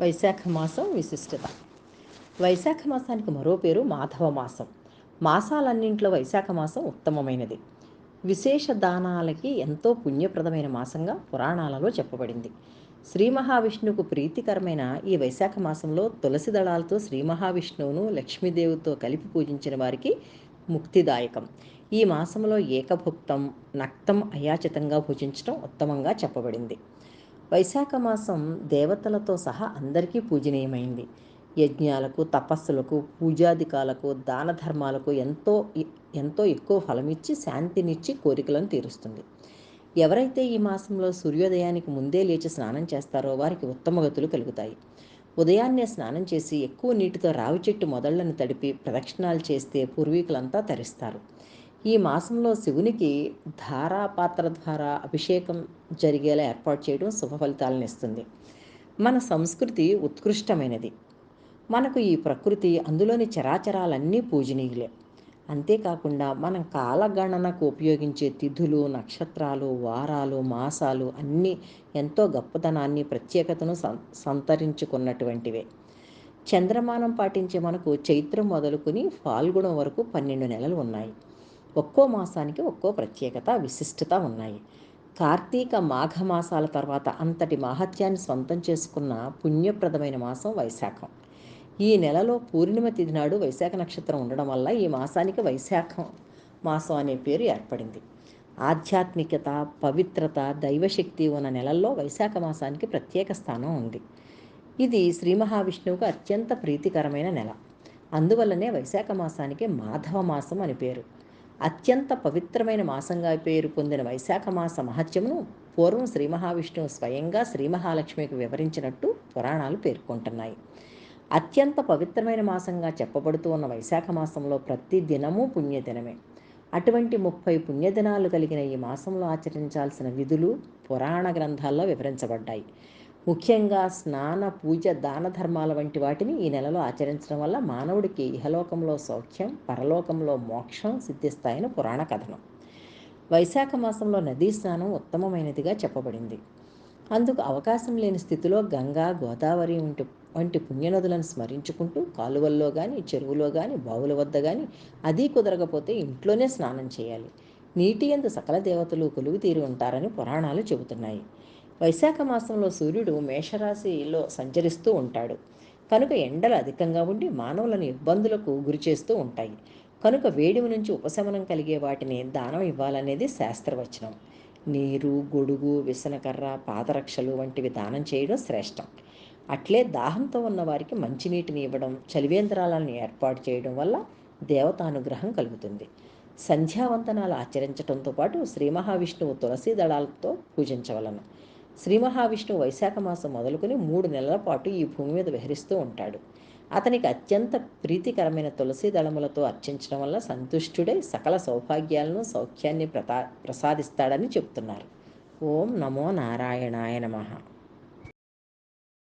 వైశాఖ మాసం విశిష్టత. వైశాఖ మాసానికి మరో పేరు మాధవ మాసం. మాసాలన్నింట్లో వైశాఖ మాసం ఉత్తమమైనది. విశేష దానాలకి ఎంతో పుణ్యప్రదమైన మాసంగా పురాణాలలో చెప్పబడింది. శ్రీ మహావిష్ణువుకు ప్రీతికరమైన ఈ వైశాఖ మాసంలో తులసి దళాలతో శ్రీ మహావిష్ణువును లక్ష్మీదేవితో కలిపి పూజించిన వారికి ముక్తిదాయకం. ఈ మాసంలో ఏకభుక్తం నక్తం అయాచితంగా పూజించడం ఉత్తమంగా చెప్పబడింది. వైశాఖ మాసం దేవతలతో సహా అందరికీ పూజనీయమైంది. యజ్ఞాలకు తపస్సులకు పూజాధికాలకు దాన ధర్మాలకు ఎంతో ఎంతో ఎక్కువ ఫలమిచ్చి శాంతినిచ్చి కోరికలను తీరుస్తుంది. ఎవరైతే ఈ మాసంలో సూర్యోదయానికి ముందే లేచి స్నానం చేస్తారో వారికి ఉత్తమ గతులు కలుగుతాయి. ఉదయాన్నే స్నానం చేసి ఎక్కువ నీటితో రావి చెట్టు మొదళ్ళను తడిపి ప్రదక్షిణాలు చేస్తే పూర్వీకులంతా తరిస్తారు. ఈ మాసంలో శివునికి ధారాపాత్ర ద్వారా అభిషేకం జరిగేలా ఏర్పాటు చేయడం శుభ ఫలితాలను ఇస్తుంది. మన సంస్కృతి ఉత్కృష్టమైనది. మనకు ఈ ప్రకృతి అందులోని చరాచరాలన్నీ పూజనీయులే. అంతేకాకుండా మనం కాలగణనకు ఉపయోగించే తిథులు నక్షత్రాలు వారాలు మాసాలు అన్నీ ఎంతో గొప్పతనాన్ని ప్రత్యేకతను సంతరించుకున్నటువంటివే. చంద్రమానం పాటించే మనకు చైత్రం మొదలుకుని ఫాల్గుణం వరకు పన్నెండు నెలలు ఉన్నాయి. ఒక్కో మాసానికి ఒక్కో ప్రత్యేకత విశిష్టత ఉన్నాయి. కార్తీక మాఘ మాసాల తర్వాత అంతటి మాహత్యాన్ని సొంతం చేసుకున్న పుణ్యప్రదమైన మాసం వైశాఖం. ఈ నెలలో పూర్ణిమ తిథి నాడు వైశాఖ నక్షత్రం ఉండడం వల్ల ఈ మాసానికి వైశాఖం మాసం అనే పేరు ఏర్పడింది. ఆధ్యాత్మికత పవిత్రత దైవశక్తి ఉన్న నెలల్లో వైశాఖ మాసానికి ప్రత్యేక స్థానం ఉంది. ఇది శ్రీ మహావిష్ణువుకు అత్యంత ప్రీతికరమైన నెల. అందువల్లనే వైశాఖ మాసానికి మాధవ మాసం అని పేరు. అత్యంత పవిత్రమైన మాసంగా పేరు పొందిన వైశాఖ మాస మహత్యమును పూర్వం శ్రీ మహావిష్ణువు స్వయంగా శ్రీ మహాలక్ష్మికి వివరించినట్టు పురాణాలు పేర్కొంటున్నాయి. అత్యంత పవిత్రమైన మాసంగా చెప్పబడుతూ ఉన్న వైశాఖ మాసంలో ప్రతి దినము పుణ్యదినమే. అటువంటి ముప్పై పుణ్యదినాలు కలిగిన ఈ మాసంలో ఆచరించాల్సిన విధులు పురాణ గ్రంథాల్లో వివరించబడ్డాయి. ముఖ్యంగా స్నాన పూజ దాన ధర్మాల వంటి వాటిని ఈ నెలలో ఆచరించడం వల్ల మానవుడికి ఇహలోకంలో సౌఖ్యం పరలోకంలో మోక్షం సిద్ధిస్తాయని పురాణ కథనం. వైశాఖ మాసంలో నదీ స్నానం ఉత్తమమైనదిగా చెప్పబడింది. అందుకు అవకాశం లేని స్థితిలో గంగా గోదావరి వంటి వంటి పుణ్యనదులను స్మరించుకుంటూ కాలువల్లో కానీ చెరువులో కానీ బావుల వద్ద కానీ అది కుదరకపోతే ఇంట్లోనే స్నానం చేయాలి. నీటి ఎందు సకల దేవతలు కొలువు తీరి ఉంటారని పురాణాలు చెబుతున్నాయి. వైశాఖ మాసంలో సూర్యుడు మేషరాశిలో సంచరిస్తూ ఉంటాడు. కనుక ఎండలు అధికంగా ఉండి మానవులను ఇబ్బందులకు గురి చేస్తూ ఉంటాయి. కనుక వేడిమి నుంచి ఉపశమనం కలిగే వాటిని దానం ఇవ్వాలనేది శాస్త్రవచనం. నీరు గొడుగు విసనకర్ర పాదరక్షలు వంటివి దానం చేయడం శ్రేష్టం. అట్లే దాహంతో ఉన్న వారికి మంచినీటిని ఇవ్వడం చలివేంద్రాలను ఏర్పాటు చేయడం వల్ల దేవతానుగ్రహం కలుగుతుంది. సంధ్యావంతనాలు ఆచరించడంతో పాటు శ్రీ మహావిష్ణువు తులసి దళాలతో పూజించవలను. శ్రీ మహావిష్ణువు వైశాఖ మాసం మొదలుకొని మూడు నెలల పాటు ఈ భూమి మీద విహరిస్తూ ఉంటాడు. అతనికి అత్యంత ప్రీతికరమైన తులసి దళములతో అర్చించడం వల్ల సంతుష్టుడై సకల సౌభాగ్యాలను సౌఖ్యాన్ని ప్రతా ప్రసాదిస్తాడని చెప్తున్నారు. ఓం నమో నారాయణాయ నమః.